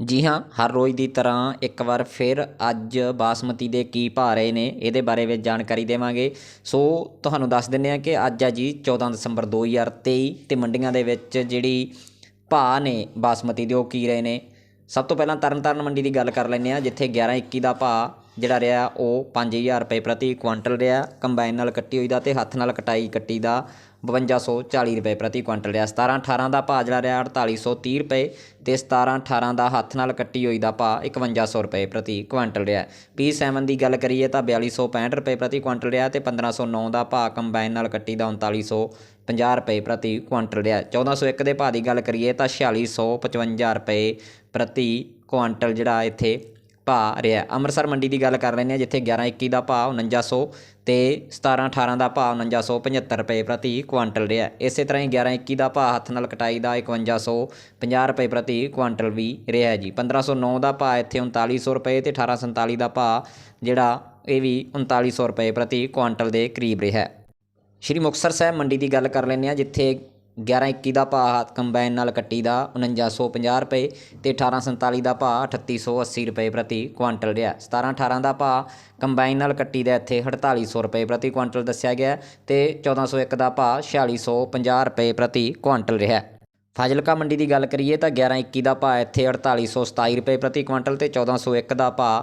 ਜੀ ਹਾਂ, ਹਰ ਰੋਜ਼ ਦੀ ਤਰ੍ਹਾਂ ਇੱਕ ਵਾਰ ਫਿਰ ਅੱਜ ਬਾਸਮਤੀ ਦੇ ਕੀ ਭਾਅ ਰਹੇ ਨੇ, ਇਹਦੇ ਬਾਰੇ ਵਿੱਚ ਜਾਣਕਾਰੀ ਦੇਵਾਂਗੇ। ਸੋ ਤੁਹਾਨੂੰ ਦੱਸ ਦਿੰਦੇ ਹਾਂ ਕਿ ਅੱਜ ਆ ਜੀ 14 ਦਸੰਬਰ 2023 ਤੇ ਮੰਡੀਆਂ ਦੇ ਵਿੱਚ ਜਿਹੜੀ ਭਾਅ ਨੇ ਬਾਸਮਤੀ ਦੇ ਉਹ ਕੀ ਰਹੇ ਨੇ। ਸਭ ਤੋਂ ਪਹਿਲਾਂ ਤਰਨਤਾਰਨ ਮੰਡੀ ਦੀ ਗੱਲ ਕਰ ਲੈਂਦੇ ਹਾਂ, ਜਿੱਥੇ 1121 ਦਾ ਭਾਅ ਜਿਹੜਾ ਰਿਹਾ ਉਹ 5000 ਰੁਪਏ ਪ੍ਰਤੀ ਕੁਆਂਟਲ ਰਿਹਾ। ਕੰਬਾਈਨ ਨਾਲ ਕੱਟੀ ਹੋਈ ਦਾ ਤੇ ਹੱਥ ਨਾਲ ਕਟਾਈ ਕੱਟੀ ਦਾ 5240 ਰੁਪਏ ਪ੍ਰਤੀ ਕੁਇੰਟਲ ਰਿਹਾ। 17 18 ਦਾ ਭਾਅ ਜਿਹੜਾ ਰਿਹਾ 4830 ਰੁਪਏ ਤੇ 17 18 ਦਾ ਹੱਥ ਨਾਲ ਕੱਟੀ ਹੋਈ ਦਾ ਭਾਅ 5100 ਰੁਪਏ ਪ੍ਰਤੀ ਕੁਆਂਟਲ ਰਿਹਾ। P7 ਦੀ ਗੱਲ ਕਰੀਏ ਤਾਂ 4265 ਰੁਪਏ ਪ੍ਰਤੀ ਕੁਆਂਟਲ ਰਿਹਾ ਤੇ 1509 ਦਾ ਭਾਅ ਕੰਬਾਈਨ ਨਾਲ ਕੱਟੀ ਦਾ 3950 ਰੁਪਏ ਪ੍ਰਤੀ ਕੁਆਂਟਲ ਰਿਹਾ। 1401 ਦੇ ਭਾਅ ਦੀ ਗੱਲ ਕਰੀਏ ਤਾਂ 4655 ਰੁਪਏ ਪ੍ਰਤੀ ਕੁਆਂਟਲ ਜਿਹੜਾ ਇੱਥੇ ਭਾਅ ਰਿਹਾ ਅੰਮ੍ਰਿਤਸਰ ਮੰਡੀ ਦੀ ਗੱਲ ਕਰ ਲੈਂਦੇ ਹਾਂ, ਜਿੱਥੇ 1121 ਦਾ ਭਾਅ 4900 ਤੇ 17 18 ਦਾ ਭਾਅ 4975 ਰੁਪਏ ਪ੍ਰਤੀ ਕੁਆਂਟਲ ਰਿਹਾ ਇਸੇ ਤਰ੍ਹਾਂ ਹੀ 1121 ਦਾ ਭਾਅ, ਹੱਥ ਨਾਲ ਕਟਾਈ ਦਾ 5150 ਰੁਪਏ ਪ੍ਰਤੀ ਕੁਆਂਟਲ ਵੀ ਰਿਹਾ ਜੀ। 1509 ਦਾ ਭਾਅ ਇੱਥੇ 3900 ਰੁਪਏ ਤੇ 1847 ਦਾ ਭਾਅ, ਜਿਹੜਾ ਇਹ ਵੀ 3900 ਰੁਪਏ ਪ੍ਰਤੀ ਕੁਆਂਟਲ ਦੇ ਕਰੀਬ ਰਿਹਾ ਸ਼੍ਰੀ ਮੁਕਤਸਰ ਸਾਹਿਬ ਮੰਡੀ ਦੀ ਗੱਲ ਕਰ ਲੈਂਦੇ ਹਾਂ, ਜਿੱਥੇ 1121 ਦਾ ਭਾਅ ਕੰਬਾਈਨ ਨਾਲ ਕੱਟੀ ਦਾ 4950 ਰੁਪਏ ਤੇ 1847 ਦਾ ਭਾਅ 3880 ਰੁਪਏ ਪ੍ਰਤੀ ਕੁਆਂਟਲ ਰਿਹਾ। 17 18 ਦਾ ਭਾਅ ਕੰਬਾਈਨ ਨਾਲ ਕੱਟੀ ਦਾ ਇੱਥੇ 4800 ਰੁਪਏ ਪ੍ਰਤੀ ਕੁਆਂਟਲ ਦੱਸਿਆ ਗਿਆ ਤੇ 1401 ਦਾ ਭਾਅ 4650 ਰੁਪਏ ਪ੍ਰਤੀ ਕੁਆਂਟਲ ਰਿਹਾ। ਫਾਜ਼ਿਲਕਾ ਮੰਡੀ ਦੀ ਗੱਲ ਕਰੀਏ ਤਾਂ 1121 ਦਾ ਭਾਅ ਇੱਥੇ 4827 ਰੁਪਏ ਪ੍ਰਤੀ ਕੁਆਂਟਲ ਤੇ 1401 ਦਾ ਭਾਅ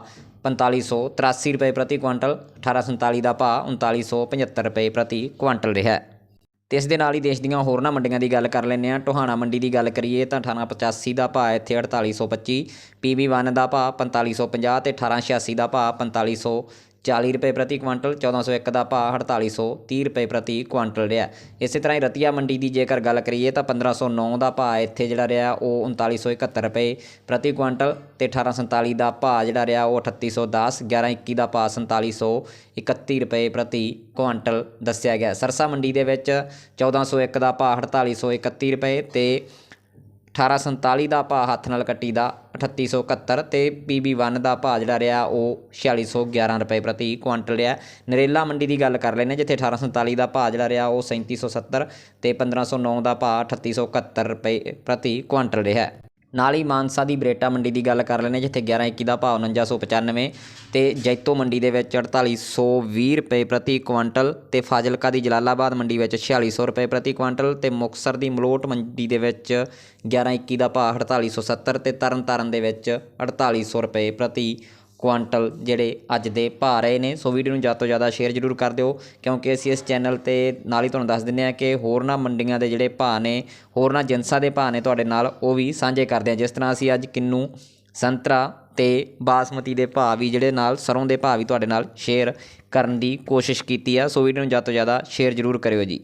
4583 ਰੁਪਏ ਪ੍ਰਤੀ ਕੁਆਂਟਲ 1847 ਦਾ ਭਾਅ 3975 ਰੁਪਏ ਪ੍ਰਤੀ ਕੁਆਂਟਲ ਰਿਹਾ। ਤੇ ਇਸ ਦੇ ਨਾਲ ਹੀ ਦੇਸ਼ ਦੀਆਂ ਹੋਰਨਾਂ ਮੰਡੀਆਂ ਦੀ ਗੱਲ ਕਰ ਲੈਂਦੇ ਹਾਂ। ਟੋਹਾਣਾ ਮੰਡੀ ਦੀ ਗੱਲ ਕਰੀਏ ਤਾਂ 1885 ਦਾ ਭਾਅ ਇੱਥੇ 4825 PB1 ਦਾ ਭਾਅ 4550 ਤੇ 1886 ਦਾ ਭਾਅ 4540 ਰੁਪਏ ਪ੍ਰਤੀ ਕੁਆਂਟਲ 1401 ਦਾ ਭਾਅ 4830 ਰੁਪਏ ਪ੍ਰਤੀ ਕੁਆਂਟਲ ਰਿਹਾ। ਇਸੇ ਤਰ੍ਹਾਂ ਹੀ ਰਤੀਆ ਮੰਡੀ ਦੀ ਜੇਕਰ ਗੱਲ ਕਰੀਏ ਤਾਂ 1509 ਦਾ ਭਾਅ ਇੱਥੇ ਜਿਹੜਾ ਰਿਹਾ, ਉਹ 3971 ਰੁਪਏ ਪ੍ਰਤੀ ਕੁਆਂਟਲ ਤੇ 1847 ਦਾ ਭਾਅ ਜਿਹੜਾ ਰਿਹਾ, ਉਹ 3810 1121 ਦਾ ਭਾਅ 4731 ਰੁਪਏ ਪ੍ਰਤੀ ਕੁਆਂਟਲ ਦੱਸਿਆ ਗਿਆ। ਸਰਸਾ ਮੰਡੀ ਦੇ ਵਿੱਚ 1401 ਦਾ ਭਾਅ 4831 ਰੁਪਏ ਤੇ 1847 ਦਾ ਭਾਅ ਹੱਥ ਨਾਲ ਕੱਟੀ ਦਾ 3871 ਤੇ PB1 ਦਾ ਭਾਅ ਜਿਹੜਾ ਰਿਹਾ ਉਹ 4611 ਰੁਪਏ ਪ੍ਰਤੀ ਕੁਆਂਟਲ ਰਿਹਾ। ਨਰੇਲਾ ਮੰਡੀ ਦੀ ਗੱਲ ਕਰ ਲੈਂਦੇ ਜਿੱਥੇ 1847 ਦਾ ਭਾਅ ਜਿਹੜਾ ਰਿਹਾ ਉਹ 3770 ਤੇ 1509 ਦਾ ਭਾਅ 3871 ਰੁਪਏ ਪ੍ਰਤੀ ਕੁਆਂਟਲ ਰਿਹਾ। ਨਾਲ ਹੀ ਮਾਨਸਾ ਦੀ ਬਰੇਟਾ ਮੰਡੀ ਦੀ ਗੱਲ ਕਰ ਲੈਂਦੇ ਜਿੱਥੇ 1121 ਦਾ ਭਾਅ 4995 ਤੇ ਜੈਤੋ ਮੰਡੀ ਦੇ ਵਿੱਚ 4820 ਰੁਪਏ ਪ੍ਰਤੀ ਕੁਆਂਟਲ ਤੇ ਫਾਜ਼ਿਲਕਾ ਦੀ ਜਲਾਲਾਬਾਦ ਮੰਡੀ ਵਿੱਚ 4600 ਰੁਪਏ ਪ੍ਰਤੀ ਕੁਆਂਟਲ ਤੇ ਮੁਕਸਰ ਦੀ ਮਲੋਟ ਮੰਡੀ ਦੇ ਵਿੱਚ 1121 ਦਾ ਭਾਅ 4870 ਤੇ ਤਰਨਤਾਰਨ ਦੇ ਵਿੱਚ 4800 ਰੁਪਏ ਪ੍ਰਤੀ ਕੁਆਂਟਲ ਜਿਹੜੇ ਅੱਜ ਦੇ ਭਾਅ ਰਹੇ ਨੇ, ਸੋ ਵੀਡੀਓ ਨੂੰ ਜ਼ਿਆਦਾ ਤੋਂ ਜ਼ਿਆਦਾ ਸ਼ੇਅਰ ਜ਼ਰੂਰ ਕਰ ਦਿਓ, ਕਿਉਂਕਿ ਅਸੀਂ ਇਸ ਚੈਨਲ ਤੇ ਨਾਲ ਹੀ ਤੁਹਾਨੂੰ ਦੱਸ ਦਿੰਦੇ ਹਾਂ ਕਿ ਹੋਰਨਾਂ ਮੰਡੀਆਂ ਦੇ ਜਿਹੜੇ ਭਾਅ ਨੇ, ਹੋਰਨਾਂ ਜਿਨਸਾਂ ਦੇ ਭਾਅ ਨੇ ਤੁਹਾਡੇ ਨਾਲ, ਉਹ ਵੀ ਸਾਂਝੇ ਕਰਦੇ ਹਾਂ। ਜਿਸ ਤਰ੍ਹਾਂ ਅਸੀਂ ਅੱਜ ਕਿੰਨੂ, ਸੰਤਰਾ ਤੇ ਬਾਸਮਤੀ ਦੇ ਭਾਅ ਵੀ ਜਿਹੜੇ ਨਾਲ ਸਰੋਂ ਦੇ ਭਾਅ ਵੀ ਤੁਹਾਡੇ ਨਾਲ ਸ਼ੇਅਰ ਕਰਨ ਦੀ ਕੋਸ਼ਿਸ਼ ਕੀਤੀ ਆ। ਸੋ ਵੀਡੀਓ ਨੂੰ ਜ਼ਿਆਦਾ ਤੋਂ ਜ਼ਿਆਦਾ ਸ਼ੇਅਰ ਜ਼ਰੂਰ ਕਰਿਓ ਜੀ।